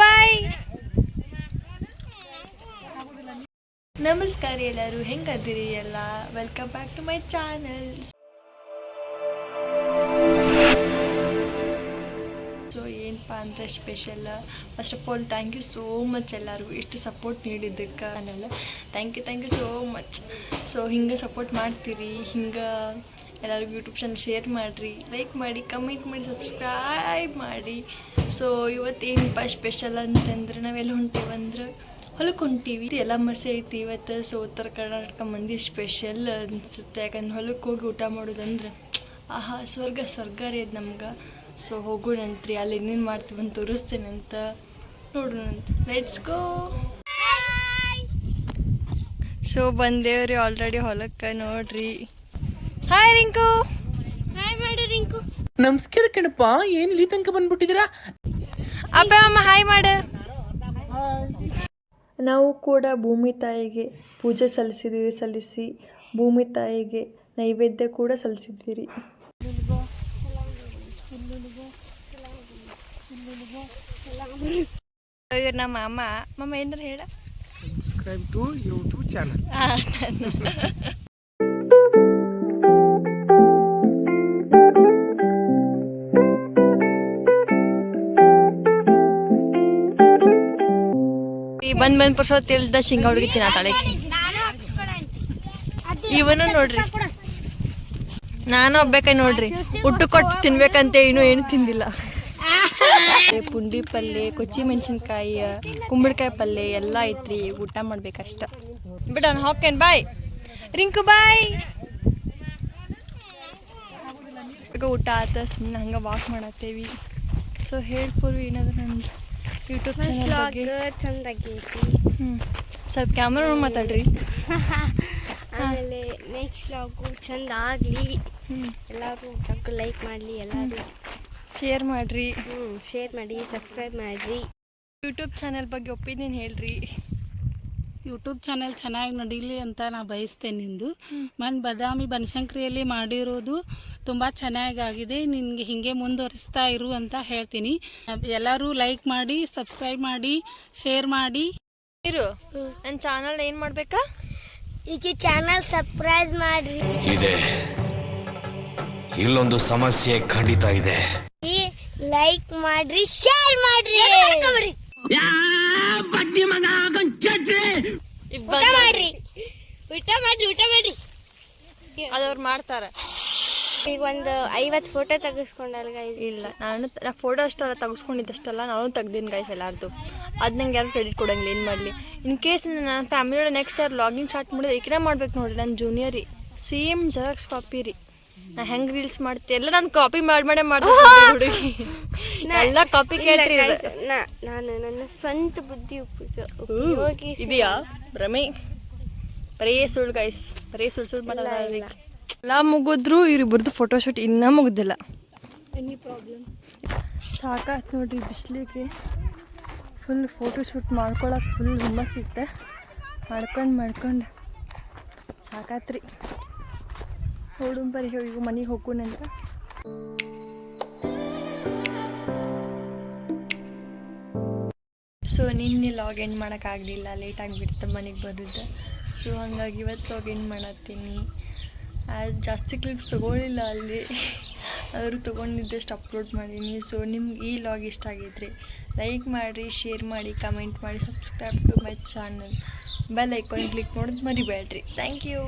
ಬಾಯ್ ನಮಸ್ಕಾರ ಎಲ್ಲರೂ ಹೆಂಗದಿರಿ ಎಲ್ಲ? Welcome back to my channel so ಏನಪ್ಪ ಅಂದ್ರೆ special first of all thank you so much ಎಲ್ಲರಿಗೂ ಇಷ್ಟು ಸಪೋರ್ಟ್ ನೀಡಿದ್ದಕ್ಕೆ ನಾನೆಲ್ಲ thank you thank you so much so ಹಿಂಗೆ ಸಪೋರ್ಟ್ ಮಾಡ್ತೀರಿ, ಹಿಂಗೆ ಎಲ್ಲರಿಗೂ ಯೂಟ್ಯೂಬ್ ಚಾನಲ್ ಶೇರ್ ಮಾಡಿರಿ ಲೈಕ್ ಮಾಡಿ ಕಮೆಂಟ್ ಮಾಡಿ ಸಬ್ಸ್ಕ್ರೈಬ್ ಮಾಡಿ. ಸೊ ಇವತ್ತು ಏನಪ್ಪ ಸ್ಪೆಷಲ್ ಅಂತಂದ್ರೆ ನಾವೆಲ್ಲ ಹೊಂಟೇವಂದ್ರೆ ಹೊಲಕ್ಕೆ ಹೊಂಟೀವಿ. ಎಲ್ಲ ಮಸಿ ಐತಿ ಇವತ್ತು ಸೊ ಉತ್ತರ ಕರ್ನಾಟಕ ಮಂದಿ ಸ್ಪೆಷಲ್ ಅನಿಸುತ್ತೆ. ಯಾಕಂದ್ರೆ ಹೊಲಕ್ಕೆ ಹೋಗಿ ಊಟ ಮಾಡೋದಂದ್ರೆ, ಆಹಾ, ಸ್ವರ್ಗ ಸ್ವರ್ಗ ರೀ ಅದು ನಮ್ಗೆ. ಸೊ ಹೋಗೋಣಂತ್ರಿ ಅಲ್ಲಿ ಏನೇನು ಮಾಡ್ತೀವಿ ಅಂತ ತೋರಿಸ್ತೇನಂತ ನೋಡೋಣಂತ ಲೆಟ್ಸ್ ಗೋ ಸೊ ಬಂದೇವ್ರಿ ಆಲ್ರೆಡಿ ಹೊಲಕ್ಕೆ ನೋಡ್ರಿ. ಹಾಯ್ ರಿಂಕು ಹಾಯ್ ಮಾಡು ರಿಂಕು ನಮಸ್ಕಾರ ಕಣಪ್ಪ ಏನ್ ಇಲ್ಲಿ ತನಕ ಬಂದ್ಬಿಟ್ಟಿದ್ದೀರಾ ಅಪ್ಪ ಅಮ್ಮ ಹಾಯ್ ಮಾಡ ನಾವು ಕೂಡ ಭೂಮಿ ತಾಯಿಗೆ ಪೂಜೆ ಸಲ್ಲಿಸಿದ್ದೀವಿ ಸಲ್ಲಿಸಿ ಭೂಮಿ ತಾಯಿಗೆ ನೈವೇದ್ಯ ಕೂಡ ಸಲ್ಲಿಸಿದ್ದೀರಿ. ಇವ್ರು ನಮ್ಮ ಅಮ್ಮ. ಮಮ್ಮ ಏನಾರು ಹೇಳ? ಸಬ್ಸ್ಕ್ರೈಬ್ ಟು ಯೂಟ್ಯೂಬ್ ಚಾನಲ್ ಈ ಬಂದ್ ಬಂದ್ ಪರ್ಸೋ ತಿಳ್ದ ಶೇಂಗಾ ಹುಡುಗಿ ತಿನ್ನತಾಳೆ ಇವನು ನೋಡ್ರಿ. ನಾನು ಒಬ್ಬೇಕ ನೋಡ್ರಿ. ಹುಟ್ಟು ಕೊಟ್ಟು ತಿನ್ಬೇಕಂತ ಏನು ಏನು ತಿಂದಿಲ್ಲ. ಪುಂಡಿ ಪಲ್ಯ ಕೊಚ್ಚಿ ಮೆಣಸಿನ್ಕಾಯಿ, ಕುಂಬಳಕಾಯಿ ಪಲ್ಯ ಎಲ್ಲ ಐತ್ರಿ. ಊಟ ಮಾಡ್ಬೇಕಷ್ಟ. ಬಿಡ ಹಾಕೇನ್ ಬಾಯ್. ರಿಂಕು ಬಾಯ್. ಊಟ ಆತ ಸುಮ್ಮನೆ ಹಂಗೆ ವಾಕ್ ಮಾಡತ್ತೇವಿ. ಸೊ ಹೇಳ್ಪುರು ಏನಾದ್ರು ನನ್ನ ಯೂಟ್ಯೂಬ್ ಚಾನಲ್ ಬಗ್ಗೆ. ಚಂದಾಗೈತಿ. ಹ್ಞೂ ಸ್ವಲ್ಪ ಕ್ಯಾಮ್ರಾ ನೋಡಿ ಮಾತಾಡ್ರಿ. ಆಮೇಲೆ ನೆಕ್ಸ್ಟ್ ಲಾಗು ಚಂದ ಆಗಲಿ ಎಲ್ಲರೂ ಚಕ್ಕ ಲೈಕ್ ಮಾಡಲಿ ಎಲ್ಲರೂ ಶೇರ್ ಮಾಡಿರಿ. ಹ್ಞೂ ಶೇರ್ ಮಾಡಿ ಸಬ್ಸ್ಕ್ರೈಬ್ ಮಾಡಿರಿ. ಯೂಟ್ಯೂಬ್ ಚಾನಲ್ ಬಗ್ಗೆ ಒಪಿನಿಯನ್ ಹೇಳ್ರಿ. ಯೂಟ್ಯೂಬ್ ಚಾನಲ್ ಚೆನ್ನಾಗಿ ನಡೀಲಿ ಅಂತ ನಾ ಬಯಸ್ತೇನೆ ನಿಂದು. ಮನ್ ಬದಾಮಿ ಬನಶಂಕರಿಯಲ್ಲಿ ಮಾಡಿರೋದು ತುಂಬ ಚೆನ್ನಾಗಾಗಿದೆ ನಿನಗೆ ಹಿಂಗೆ ಮುಂದುವರಿಸ್ತಾ ಇರು ಅಂತ ಹೇಳ್ತೀನಿ. ಎಲ್ಲರೂ ಲೈಕ್ ಮಾಡಿ ಸಬ್ಸ್ಕ್ರೈಬ್ ಮಾಡಿ ಶೇರ್ ಮಾಡಿ. ಇರು ನನ್ನ ಚಾನಲ್ ಏನು ಮಾಡ್ಬೇಕಾ? ಈಗ ಚಾನಲ್ ಸರ್ಪ್ರೈಸ್ ಮಾಡ್ರಿ. ಇದೆ. ಇಲ್ಲೊಂದು ಸಮಸ್ಯೆ ಖಂಡಿತ ಇದೆ. ಲೈಕ್ ಮಾಡ್ರಿ ಶೇರ್ ಮಾಡ್ರಿ. ಇದು ಊಟ ಮಾಡ್ರಿ. ಊಟ ಮಾಡ್ರಿ ಊಟ ಮಾಡ್ರಿ. ಅದವ್ರು ಮಾಡ್ತಾರೆ. ಈಗ ಒಂದು ಐವತ್ತು ಫೋಟೋ ತೆಗೆಸ್ಕೊಂಡಲ್ಲ ಗೈಸ್ ಇಲ್ಲ ನಾನು ನಾ ಫೋಟೋ ಅಷ್ಟೆಲ್ಲ ತೆಗೆಸ್ಕೊಂಡಿದ್ದಷ್ಟೆಲ್ಲ ನಾನು ತೆಗ್ದೀನಿ ಗೈಸ್ ಎಲ್ಲಾರ್ದು. ಅದು ನಂಗೆ ಯಾರು ಕ್ರೆಡಿಟ್ ಕೊಡಂಗಿಲ್ಲ ಏನು ಮಾಡಲಿ? ಇನ್ ಕೇಸ್ ನನ್ನ ಫ್ಯಾಮಿಲಿಯೊಳಗೆ ನೆಕ್ಸ್ಟ್ ಯಾರು ಲಾಗಿನ್ ಸ್ಟಾರ್ಟ್ ಮಾಡಿದ್ರೆ ಈಕಡೆ ಮಾಡ್ಬೇಕು ನೋಡಿರಿ ನನ್ನ ಜೂನಿಯರ್ ರೀ. ಸೇಮ್ ಜೆರಾಕ್ಸ್ ಕಾಪಿ ರೀ. ನಾ ಹೆಂಗೆ ರೀಲ್ಸ್ ಮಾಡ್ತಿ ಎಲ್ಲ ನಾನು ಕಾಪಿ ಮಾಡಿ ಮಾಡೇ ಮಾಡ್ತೀನಿ ಹುಡುಗಿ. ಎಲ್ಲ ಕಾಪಿ ಕೇಳ್ರಿ ನಾನು ನನ್ನ ಸ್ವಂತ ಬುದ್ಧಿ ಉಪಯೋಗ ಉಪಯೋಗಿಸಿ ಇದೆಯಾ? ಭ್ರಮೆ. ಬರೇ ಸುಳ್ಳು ಗೈಸ್ ಬರೇ ಸುಳ್ಳು ಸುಳ್ಳು ಮಾತಾಡ್ರಿ ಎಲ್ಲ ಮುಗಿದ್ರು ಇವ್ರಿಬ್ರದ್ದು ಫೋಟೋಶೂಟ್ ಇನ್ನೂ ಮುಗ್ದಿಲ್ಲ. ಎನಿ ಪ್ರಾಬ್ಲಮ್ ಸಾಕಾಯ್ತು ನೋಡ್ರಿ ಬಿಸಿಲಿಗೆ. ಫುಲ್ ಫೋಟೋಶೂಟ್ ಮಾಡ್ಕೊಳಕ್ಕೆ ಫುಲ್ ಹುಮ್ಮಸ್ಸಿತ್ತೆ ಮಾಡ್ಕೊಂಡು ಮಾಡ್ಕೊಂಡು ಸಾಕಾತ್ರಿ. ಹೋಡುಂಬರಿ ಹೋಗಿ ಮನೆಗೆ ಹೋಗೋಣಂತ ಸೊ ನಿನ್ನೆ ಲಾಗ್ ಎಂಡ್ ಮಾಡೋಕ್ಕಾಗಲಿಲ್ಲ ಲೇಟಾಗಿ ಬಿಡ್ತು ಮನೆಗೆ ಬರುತ್ತೆ ಸೊ ಹಂಗಾಗಿ ಇವತ್ತು ಲಾಗ್ ಎಂಡ್ ಮಾಡತ್ತೀನಿ. ಜಾಸ್ತಿ ಕ್ಲಿಪ್ಸ್ ತೊಗೊಳಿಲ್ಲ ಅಲ್ಲಿ. ಆದರೂ ತೊಗೊಂಡಿದ್ದಷ್ಟು ಅಪ್ಲೋಡ್ ಮಾಡೀನಿ. ಸೊ ನಿಮ್ಗೆ ಈ ಲಾಗ್ ಇಷ್ಟ ಆಗಿದ್ರೆ ಲೈಕ್ ಮಾಡಿರಿ ಶೇರ್ ಮಾಡಿ ಕಮೆಂಟ್ ಮಾಡಿ subscribe to my channel bell icon click ಮಾಡೋದು ಮರಿಬೇಡ್ರಿ ಥ್ಯಾಂಕ್ ಯು